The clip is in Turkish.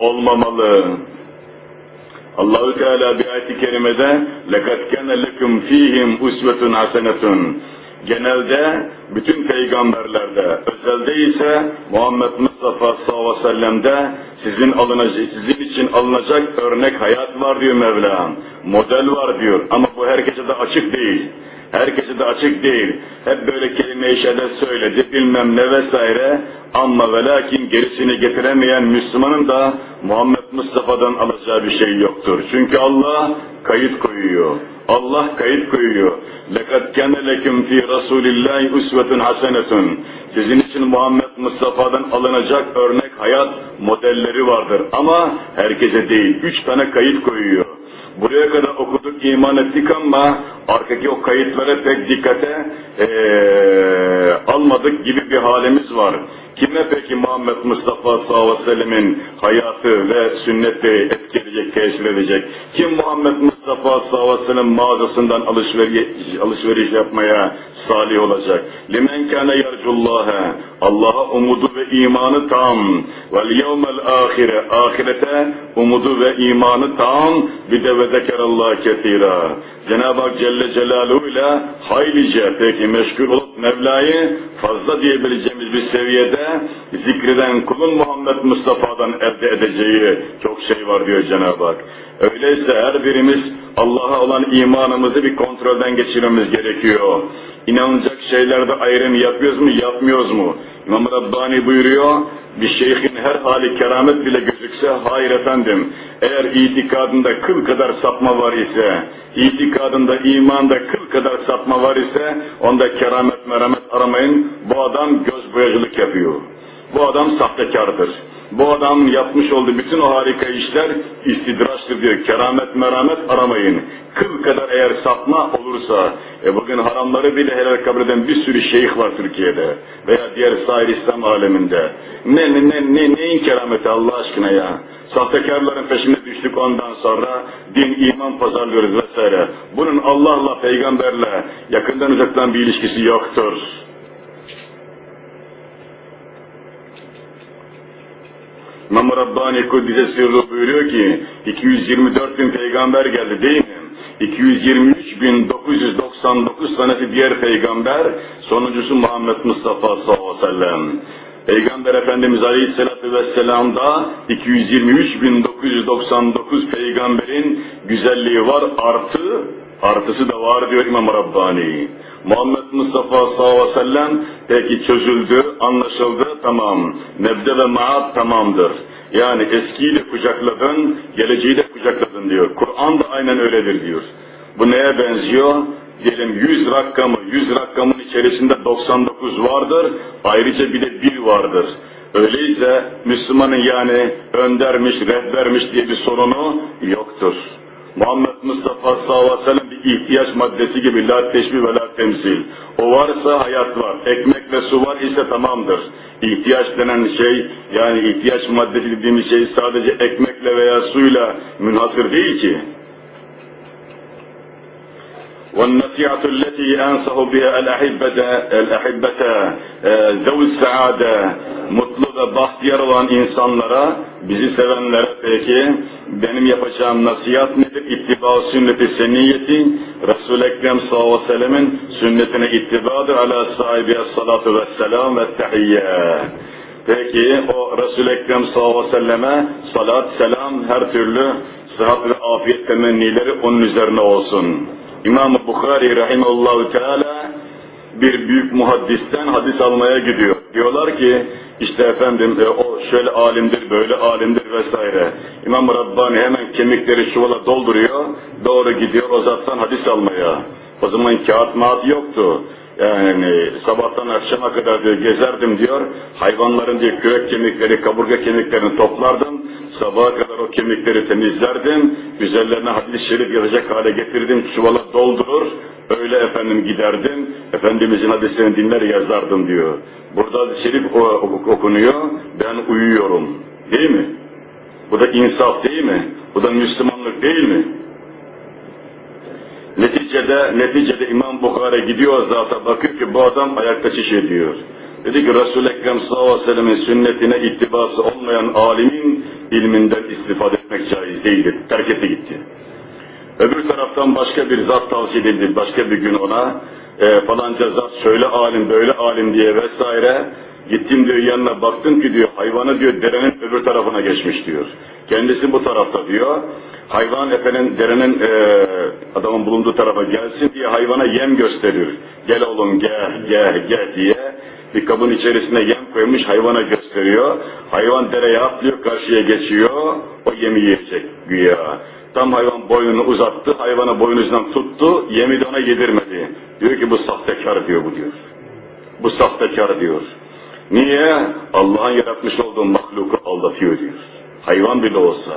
olmamalı. Allahü Teala bir ayet-i kerimede lekat kana lekum fihim usvetun hasenetun. Genelde bütün peygamberlerde, özelde ise Muhammed Mustafa sallallahu aleyhi ve sellem'de sizin alınacak, sizin için alınacak örnek hayat var diyor Mevlam. Model var diyor ama bu herkese de açık değil. Herkese de açık değil. Hep böyle kelime-i şehadet söyledi, bilmem ne vesaire. Ama ve lakin gerisini getiremeyen Müslümanın da Muhammed Mustafa'dan alacağı bir şey yoktur. Çünkü Allah kayıt koyuyor. Allah kayıt koyuyor. لَقَدْ كَنَ لَكُمْ ف۪ي رَسُولِ اللّٰهِ اُسْوَةٌ حَسَنَةٌ Sizin için Muhammed Mustafa'dan alınacak örnek hayat modelleri vardır. Ama herkese değil. Üç tane kayıt koyuyor. Buraya kadar okuduk, iman ettik ama arkaki o kayıtlara pek dikkate ee, almadık gibi bir halimiz var. Kime peki Muhammed Mustafa sallallahu aleyhi ve sellemin hayatı ve sünneti etkileyecek, tesir edecek? Kim Muhammed Mustafa sallallahu aleyhi ve sellem mağazasından alışveriş, alışveriş yapmaya salih olacak? Limen kâne yercullâhe Allah'a umudu ve imanı tam. Vel yevmel ahire ahirete umudu ve imanı tam. Bir de ve zekerallah ketira. Cenab-ı Hak Celle Celaluhu ile haylice peki meşgul olup Mevla'yı fazla diyebileceğimiz bir seviyede zikreden kulun Muhammed Mustafa'dan elde edeceği çok şey var diyor Cenab-ı Hak. Öyleyse her birimiz Allah'a olan imanımızı bir kontrolden geçirmemiz gerekiyor. İnanılacak şeylerde ayrım yapıyoruz mu, yapmıyoruz mu? İmam Rabbani buyuruyor, bir şeyhin her hali keramet bile gözükse, hayır efendim, eğer itikadında kıl kadar sapma var ise, itikadında, imanda kıl kadar sapma var ise, onda keramet meramet aramayın, bu adam göz boyacılık yapıyor. Bu adam sahtekardır. Bu adam yapmış olduğu bütün o harika işler istidraçtır diyor. Keramet meramet aramayın. Kıl kadar eğer sapma olursa, e bugün haramları bile helal kabul eden bir sürü şeyh var Türkiye'de veya diğer sahil İslam aleminde. Ne, ne, ne, ne, neyin kerameti Allah aşkına ya? Sahtekarların peşine düştük ondan sonra din, iman pazarlıyoruz vesaire. Bunun Allah'la, peygamberle yakından uzaktan bir ilişkisi yoktur. İmam Rabbani Kuddise Sirru buyuruyor ki 224 bin peygamber geldi değil mi? 223.999 tanesi diğer peygamber, sonuncusu Muhammed Mustafa sallallahu aleyhi ve sellem. Peygamber Efendimiz Aleyhisselatü Vesselam'da 223.999 peygamberin güzelliği var, artı Artısı da var diyor İmam Rabbani. Muhammed Mustafa sallallahu aleyhi ve sellem peki çözüldü, anlaşıldı, tamam. Nebde ve maat tamamdır. Yani eskiyi de kucakladın, geleceği de kucakladın diyor. Kur'an da aynen öyledir diyor. Bu neye benziyor? Diyelim 100 rakamı, 100 rakamın içerisinde 99 vardır, ayrıca bir de 1 vardır. Öyleyse Müslümanın yani öndermiş, rehbermiş diye bir sorunu yoktur. Muhammed Mustafa sallallahu aleyhi ve sellem bir ihtiyaç maddesi gibi la teşbih ve la temsil. O varsa hayat var. Ekmek ve su var ise tamamdır. İhtiyaç denen şey yani ihtiyaç maddesi dediğimiz şey sadece ekmekle veya suyla münhasır değil ki. والنصيحة التي أنصح بها الأحبة الأحبة ذوي السعادة mutlu ve bahtiyar olan insanlara, bizi sevenlere peki, benim yapacağım nasihat nedir? İttiba sünneti seniyeti, Resul-i Ekrem sallallahu aleyhi ve sellemin sünnetine ittibadır ala sahibi salatu ve selam ve tehiyye. Peki o Resul-i Ekrem sallallahu aleyhi ve selleme salat, selam, her türlü sıhhat ve afiyet temennileri onun üzerine olsun. İmam-ı Bukhari rahimahullahu teala bir büyük muhaddisten hadis almaya gidiyor. Diyorlar ki işte efendim e, o şöyle alimdir, böyle alimdir vesaire. İmam Rabbani hemen kemikleri çuvala dolduruyor, doğru gidiyor o zattan hadis almaya. O zaman kağıt mağat yoktu. Yani sabahtan akşama kadar diyor gezerdim diyor. Hayvanların diyor kürek kemikleri, kaburga kemiklerini toplardım. Sabaha kadar o kemikleri temizlerdim. Üzerlerine hadis-i şerif yazacak hale getirdim. Çuvala doldurur. Öyle efendim giderdim. Efendimizin hadislerini dinler yazardım diyor. Burada şerif okunuyor. Ben uyuyorum. Değil mi? Bu da insaf değil mi? Bu da Müslümanlık değil mi? Neticede, neticede İmam Bukhari gidiyor zata bakıyor ki bu adam ayakta çiş ediyor. Dedi ki Resul-i Ekrem sallallahu aleyhi ve sellemin sünnetine ittibası olmayan alimin ilminden istifade etmek caiz değildir. Terk etti gitti. Öbür taraftan başka bir zat tavsiye edildi, başka bir gün ona e, falanca zat şöyle alim, böyle alim diye vesaire. Gittim diyor yanına baktım ki diyor hayvanı diyor derenin öbür tarafına geçmiş diyor. Kendisi bu tarafta diyor. Hayvan efendim derenin e, adamın bulunduğu tarafa gelsin diye hayvana yem gösteriyor. Gel oğlum gel gel gel diye bir kabın içerisine yem koymuş hayvana gösteriyor. Hayvan dereye atlıyor karşıya geçiyor. O yemi yiyecek güya. Tam hayvan boynunu uzattı, hayvanı boynuzdan tuttu, yemi de ona yedirmedi. Diyor ki bu sahtekar diyor bu diyor. Bu sahtekar diyor. Niye? Allah'ın yaratmış olduğu mahluku aldatıyor diyor. Hayvan bile olsa.